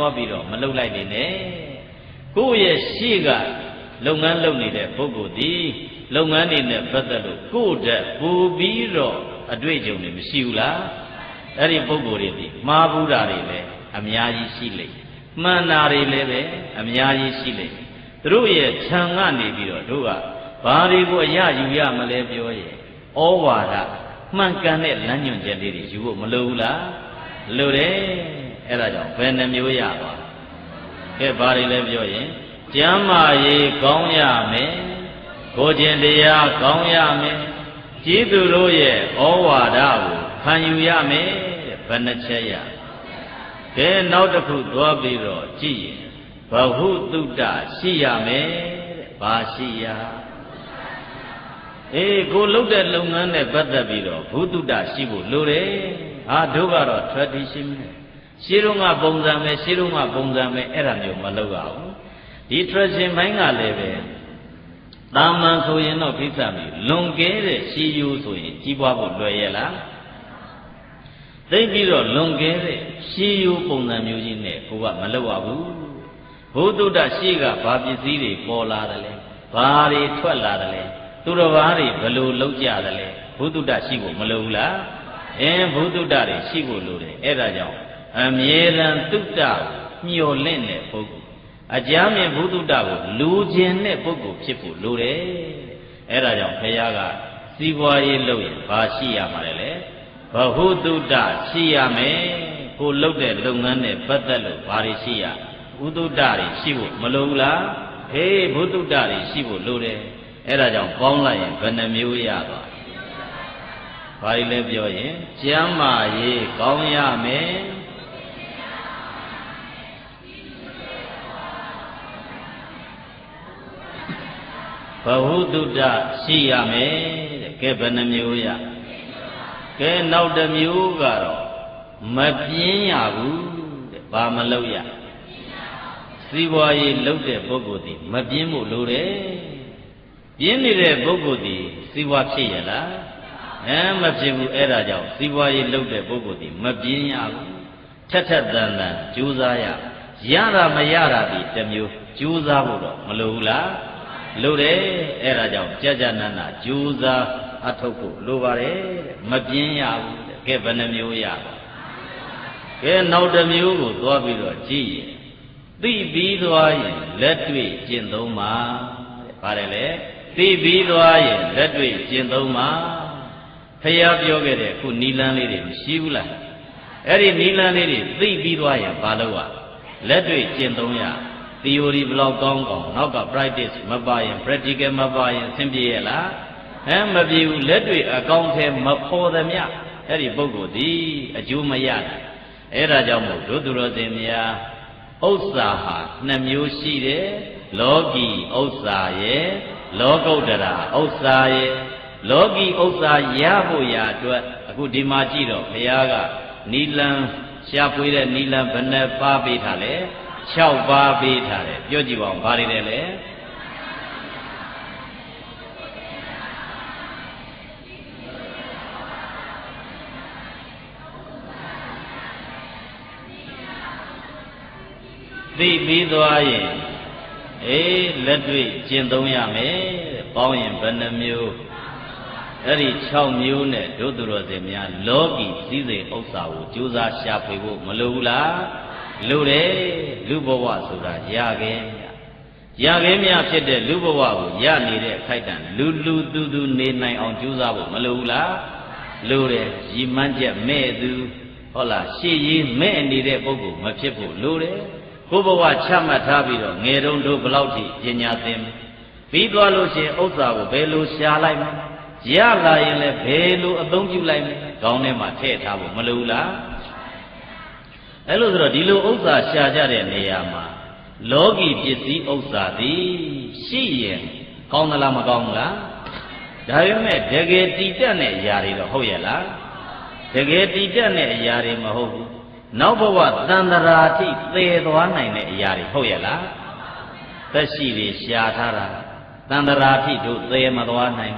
သွားပြီးတော့မလုပ်လိုက်နေနဲ့ကိုယ့်ရဲ့ရှေ့ကလုပ်ငန်းလုပ်နေတဲ့ပုဂ္ဂိုလ်ဒီလုပ်ငန်းတွေနဲ့ပတ်သက်လို့ကိုယ့်တက်ပူပြီးတော့အတွေ့အကြုံတွေမရှိဘူးလားအဲ့ဒီပုဂ္ဂိုလ်တွေဒီမှားဘူးတာတွေလည်းအများကြီးရှိလိမ့်မှန်တာတွေလည်းပဲအများကြီးရှိလိမ့်သူတို့ရဲ့ခြံကနေပြီးတော့တို့ကဘာတွေကိုအရယူရမလဲပြောရဲ့ဩဝါဒမှန်ကန်တဲ့လမ်းညွှန်ချက်လေးတွေယူဖို့မလိုဘူးလားလိုတယ် အဲ့ဒါကြောင့်ဘယ်နှမျိုးရပါကဲဘာတွေလဲပြောရင်ကျမ်းမာရေးကောင်းရမယ်ကိုကျင်တရားကောင်းရမယ်ကျေးသူတို့ရဲ့ဩဝါဒကိုခံယူရမယ်တဲ့ဘယ်နှချက်ရကဲနောက်တစ်ခုသွားပြီးတော့ကြည့်ရင်ဘဟုတုတ္တရှိရမယ်တဲ့ဘာရှိရအေးကိုလုတ်တဲ့လုပ်ငန်းနဲ့ပတ်သက်ပြီးတော့ဘုတုတ္တရှိဖို့လိုတယ်ဟာတို့ကတော့ tradition ပဲ ရှင်းတော့ကပုံစံပဲရှင်းတော့ကပုံစံပဲအဲ့ဒါမျိုးမလုပ်ရဘူးဒီ tradition ဘိုင်းကလည်းပဲတာမန်ဆိုရင်တော့ကိစ္စမီလွန်ကဲတဲ့ရှီယူဆိုရင်ကြီးပွားဖို့လွယ်ရဲ့လားသိပြီးတော့လွန်ကဲတဲ့ရှီယူပုံစံမျိုးကြီးနဲ့ကိုကမလုပ်ရဘူးဘုဒ္ဓရှိကဘာပစ္စည်းတွေပေါ်လာတယ်လဲဘာတွေထွက်လာတယ်လဲသူတော်ဘာတွေဘလို့လောက်ကြတယ်လဲဘုဒ္ဓရှိဖို့မလိုဘူးလားအင်းဘုဒ္ဓတွေရှိဖို့လိုတယ်အဲ့ဒါကြောင့် အမြဲတမ်းတုတ္တမျော်လင့်တဲ့ပုဂ္ဂိုလ်အကြမ်းမြင်ဘုဒ္ဓကိုလူခြင်းတဲ့ပုဂ္ဂိုလ်ဖြစ်ဖို့လိုတယ်အဲ့ဒါကြောင့်ဘုရားကစီးပွားရေးလုပ်ရင်ဘာရှိရမှာလဲလေဘဟုတုတ္တရှိရမယ်ကိုလုပ်တဲ့လုပ်ငန်းနဲ့ပတ်သက်လို့ဘာတွေရှိရဥတုတ္တတွေရှိဖို့မလိုဘူးလားဟေးဘုတုတ္တတွေရှိဖို့လိုတယ်အဲ့ဒါကြောင့်ပေါင်းလိုက်ရင်ဘယ်နှမျိုးရသွားဘာလို့လဲပြောရင်ကျမ်းမာရေးကောင်းရမယ် ဟုတုတ္တရှိရမယ်တဲ့ကဲဘယ်နှမျိုးရကဲနောက်တစ်မျိုးကတော့မပြင်းရဘူးတဲ့ဘာမလုပ်ရစီးပွားရေးလုပ်တဲ့ပုဂ္ဂိုလ်ဒီမပြင်းဖို့လိုတယ်ပြင်းနေတဲ့ပုဂ္ဂိုလ်ဒီစီးပွားဖြစ်ရလားအဲမဖြစ်ဘူးအဲ့ဒါကြောင့်စီးပွားရေးလုပ်တဲ့ပုဂ္ဂိုလ်ဒီမပြင်းရဘူးထက်ထက်တန်တန်ကြိုးစားရရတာမရတာဒီတစ်မျိုးကြိုးစားဖို့တော့မလိုဘူးလား လိုတယ်အဲ့ဒါကြောင့်ကြကြနနာကြိုးစားအထုတ်ဖို့လိုပါတယ်မပြင်းရဘူးတဲ့ကဲဘယ်နှမျိုးရပါကဲနောက်တစ်မျိုးကိုသွားပြီးတော့ကြည့်ရင်သိပြီးသွားရင်လက်တွေ့ကျင့်သုံးပါတဲ့ပါတယ်လေသိပြီးသွားရင်လက်တွေ့ကျင့်သုံးပါဖះပြောခဲ့တဲ့ခုနီလန်းလေးတွေမရှိဘူးလားအဲ့ဒီနီလန်းလေးတွေသိပြီးသွားရင်ဘာလုပ်ရလက်တွေ့ကျင့်သုံးရ theory ဘလောက်ကောင်းကောင်းနောက်က practice မပါရင် practical မပါရင်အဆင်ပြေရဲ့လားဟမ်မပြေဘူးလက်တွေ့အကောင်းထဲမဖော်သမျှအဲ့ဒီပုဂ္ဂိုလ်ဒီအကျိုးမရနိုင်အဲ့ဒါကြောင့်မို့တို့သူတော်စင်များဥစ္စာဟာနှစ်မျိုးရှိတယ်လောကီဥစ္စာရဲ့လောကုတ္တရာဥစ္စာရဲ့လောကီဥစ္စာရဖို့ရာအတွက်အခုဒီမှာကြည့်တော့ဘုရားကနီလန်ရှားပွေးတဲ့နီလန်ဘယ်နှပါးပေးထားလဲ 6ပါးပေးထားတယ်ပြောကြည့်ပါဦးဘာတွေလဲလဲသိပြီးသွားရင်အေးလက်တွေ့ကျင့်သုံးရမယ်တဲ့ပေါင်းရင်ဘယ်နှမျိုးအဲ့ဒီ6မျိုးနဲ့ဒုသူတော်စင်များလောကီစည်းစိမ်ဥစ္စာကိုကြိုးစားရှာဖွေဖို့မလိုဘူးလားလိုတယ် လူဘဝဆိုတာရခဲ့ရခဲ့မြဖြစ်တဲ့လူဘဝကိုရနေတဲ့အခိုက်တန်လူလူသူသူနေနိုင်အောင်ကြိုးစားဖို့မလိုဘူးလားလိုတယ်ရည်မှန်းချက်မဲ့သူဟုတ်လားရှေ့ရေးမဲ့နေတဲ့ပုဂ္ဂိုလ်မဖြစ်ဖို့လိုတယ်ကိုယ်ဘဝချမှတ်ထားပြီးတော့ငယ်တုန်းတို့ဘလောက်ထိပညာသင်ပြီးသွားလို့ရှိရင်ဥစ္စာကိုဘယ်လိုရှာလိုက်မလဲရလာရင်လည်းဘယ်လိုအသုံးပြုလိုက်မလဲခေါင်းထဲမှာထည့်ထားဖို့မလိုဘူးလား အဲ့လိုဆိုတော့ဒီလိုဥစ္စာရှာကြတဲ့နေရာမှာလောကီပစ္စည်းဥစ္စာသည်ရှိရင်ကောင်းသလားမကောင်းဘူးလားဒါပေမဲ့တကယ်တည်တတ်တဲ့အရာတွေတော့ဟုတ်ရဲ့လားတကယ်တည်တတ်တဲ့အရာတွေမဟုတ်ဘူးနောက်ဘဝတန်တရာအထိသေသွားနိုင်တဲ့အရာတွေဟုတ်ရဲ့လားသက်ရှိတွေရှားထားတာတန်တရာအထိတို့သေမသွားနိုင်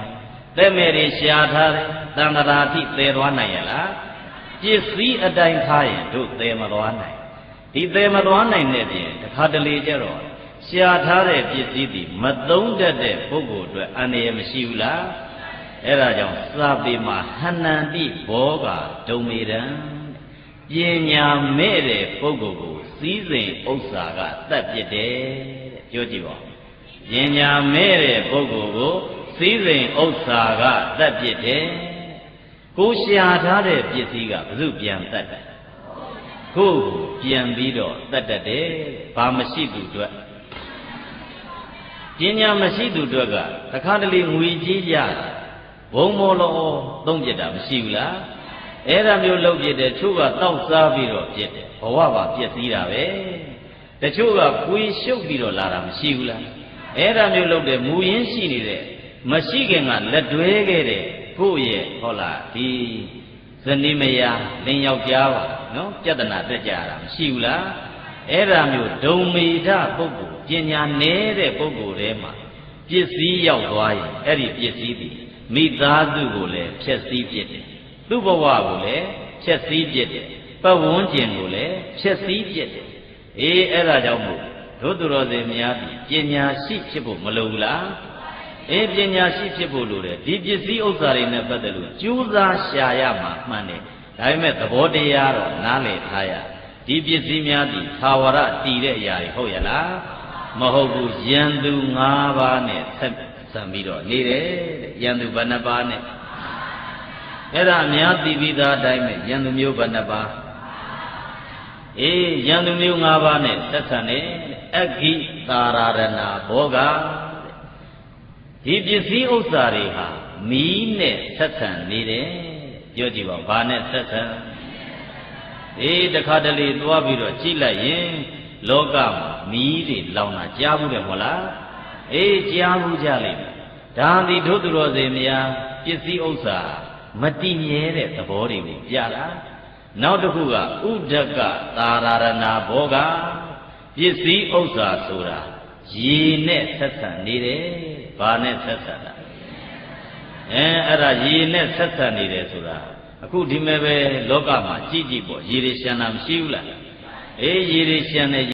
သက်မဲ့တွေရှားထားတယ်တန်တရာအထိသေသွားနိုင်ရဲ့လား ပစ္စည်းအတိုင်းထားရင်တို့သေမသွားနိုင်ဒီသေးမသွားနိုင်တဲ့ပြင်တခါတလေကျတော့ရှားထားတဲ့ပစ္စည်းဒီမသုံးတတ်တဲ့ပုဂ္ဂိုလ်အတွက်အန္တရာယ်မရှိဘူးလားအဲ့ဒါကြောင့်စာပေမှာဟဏန္တိဘောကဒုံမေတံပညာမဲ့တဲ့ပုဂ္ဂိုလ်ကိုစည်းစိမ်ဥစ္စာကတတ်ပြစ်တယ်တဲ့ပြောကြည့်ပါပညာမဲ့တဲ့ပုဂ္ဂိုလ်ကိုစည်းစိမ်ဥစ္စာကတတ်ပြစ်တယ် ကိုရှာထားတဲ့ပစ္စည်းကဘု து ပြန်တတ်တယ်ကိုယ်ကိုပြန်ပြီးတော့တတ်တတ်တယ်ဘာမရှိသူအတွက်ပညာမရှိသူအတွက်ကတခါတလေငွေကြီးကြဘုံမောလောသုံးပြတာမရှိဘူးလားအဲ့ဒါမျိုးလုပ်ပြတဲ့ချို့ကတောက်စားပြီးတော့ပြစ်တယ်ဘဝပါပြည့်စည်တာပဲတချို့ကပွေရှုပ်ပြီးတော့လာတာမရှိဘူးလားအဲ့ဒါမျိုးလုပ်တဲ့မူရင်းရှိနေတဲ့မရှိခင်ကလက်တွဲခဲ့တဲ့ ကိုယ့်ရဲ့ဟောလားဒီဇနီးမယားလင်ယောက်ျားပါနော်ပြဿနာတက်ကြတာမရှိဘူးလားအဲ့ဒါမျိုးဒုံမေဒပုဂ္ဂိုလ်ပညာနည်းတဲ့ပုဂ္ဂိုလ်ထဲမှာပစ္စည်းရောက်သွားရင်အဲ့ဒီပစ္စည်းဒီမိသားစုကိုလည်းဖျက်ဆီးပြစ်တယ်သူ့ဘဝကိုလည်းဖျက်ဆီးပြစ်တယ်ပတ်ဝန်းကျင်ကိုလည်းဖျက်ဆီးပြစ်တယ်အေးအဲ့ဒါကြောင့်မို့တို့သူတော်စင်များဒီပညာရှိဖြစ်ဖို့မလိုဘူးလား အေးပညာရှိဖြစ်ဖို့လိုတယ်ဒီပစ္စည်းဥစ္စာတွေနဲ့ပတ်သက်လို့ကြိုးစားရှာရမှာမှန်တယ်ဒါပေမဲ့သဘောတရားတော့နားလည်ထားရဒီပစ္စည်းများဒီသာဝရတည်တဲ့အရာတွေဟုတ်ရလားမဟုတ်ဘူးယံသူ၅ပါးနဲ့ဆက်ဆံပြီးတော့နေတယ်တဲ့ယံသူဘယ်နှပါးနဲ့အဲ့ဒါအများသိပြီးသားအတိုင်းပဲယံသူမျိုးဘယ်နှပါးအေးယံသူမျိုး၅ပါးနဲ့ဆက်ဆံနေအဂိတာရဏဘောဂ ဒီပစ္စည်းဥစ္စာတွေဟာမီးနဲ့ဆက်ဆံနေတယ်ပြောကြည့်ပါဘာနဲ့ဆက်ဆံအေးတခါတလေသွားပြီးတော့ကြည့်လိုက်ရင်လောကမှာမီးတွေလောင်တာကြားဘူးတယ်မဟုတ်လားအေးကြားဘူးကြလိမ့်မယ်ဒါသည်တို့သူတော်စင်များပစ္စည်းဥစ္စာမတည်မြဲတဲ့သဘောတွေကိုပြတာနောက်တစ်ခုကဥဒကသာရဏဘောကပစ္စည်းဥစ္စာဆိုတာ ရေနဲ့ဆက်ဆံနေတယ်ဘာနဲ့ဆက်ဆံတာအဲအဲ့ဒါရေနဲ့ဆက်ဆံနေတယ်ဆိုတာအခုဒီမဲ့ပဲလောကမှာကြည့်ကြည့်ပေါ့ရေတွေရှမ်းတာမရှိဘူးလားအေးရေတွေရှမ်းတယ်